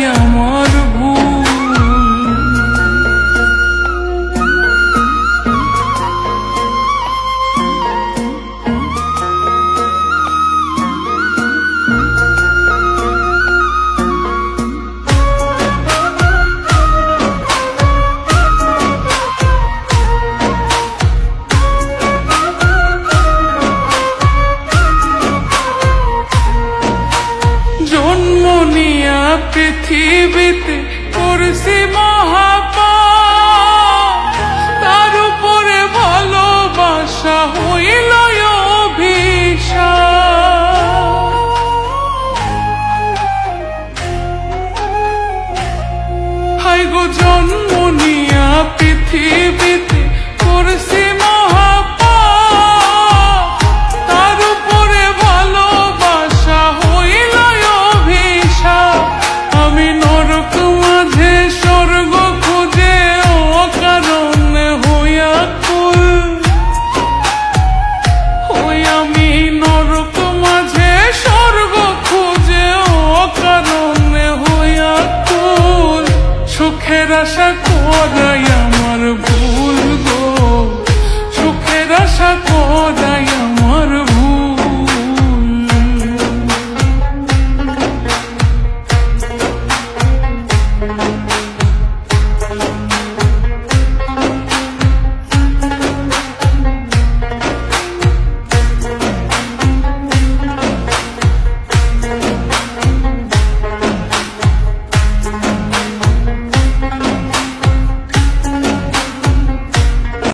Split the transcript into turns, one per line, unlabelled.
করাই পৃথিবীতে করছি Era chacona e